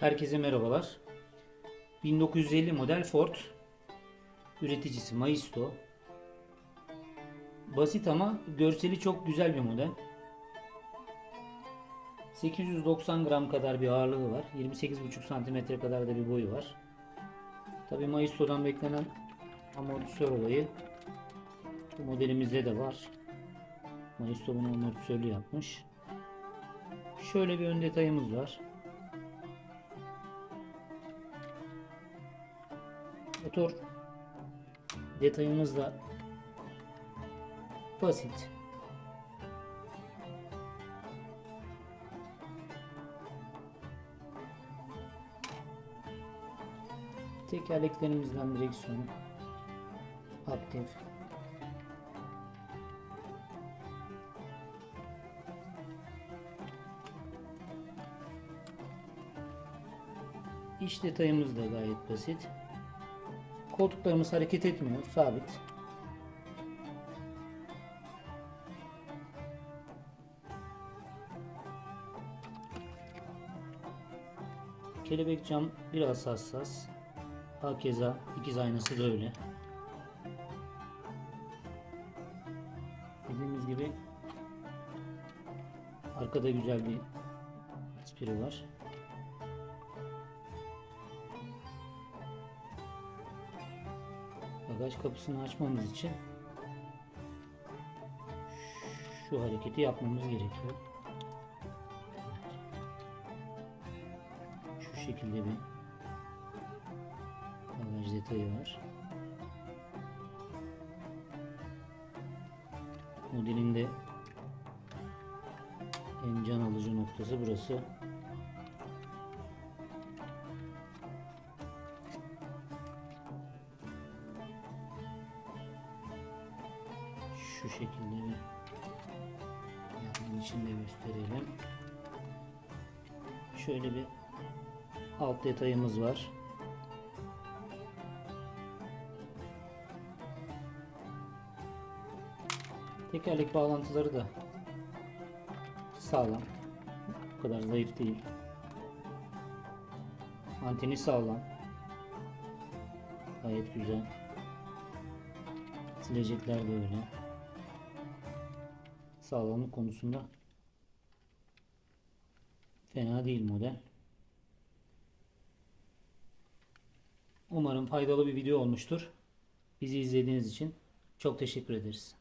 Herkese merhabalar. 1950 model Ford. Üreticisi Maisto. Basit ama görseli çok güzel bir model. 890 gram kadar bir ağırlığı var. 28,5 santimetre kadar da bir boyu var. Tabi Maisto'dan beklenen amortisör olayı bu modelimizde de var. Maisto bunu amortisörlü yapmış. Şöyle bir ön detayımız var. Motor detayımız da basit. Tekerleklerimizden direksiyon aktif. İç detayımız da gayet basit. Koltuklarımız hareket etmiyor, sabit. Kelebek cam biraz hassas. Hakeza ikiz aynası da öyle. Dediğimiz gibi arkada güzel bir aspiri var. Bagaj kapısını açmamız için şu hareketi yapmamız gerekiyor. Şu şekilde bir bagaj detayı var. Modelinde en can alıcı noktası burası. Şu şekilde bir içinde gösterelim. Şöyle bir alt detayımız var. Tekerlek bağlantıları da sağlam. Bu kadar zayıf değil. Anteni sağlam. Gayet güzel. Silecekler de öyle. Sağlamlık konusunda fena değil model. Umarım faydalı bir video olmuştur. Bizi izlediğiniz için çok teşekkür ederiz.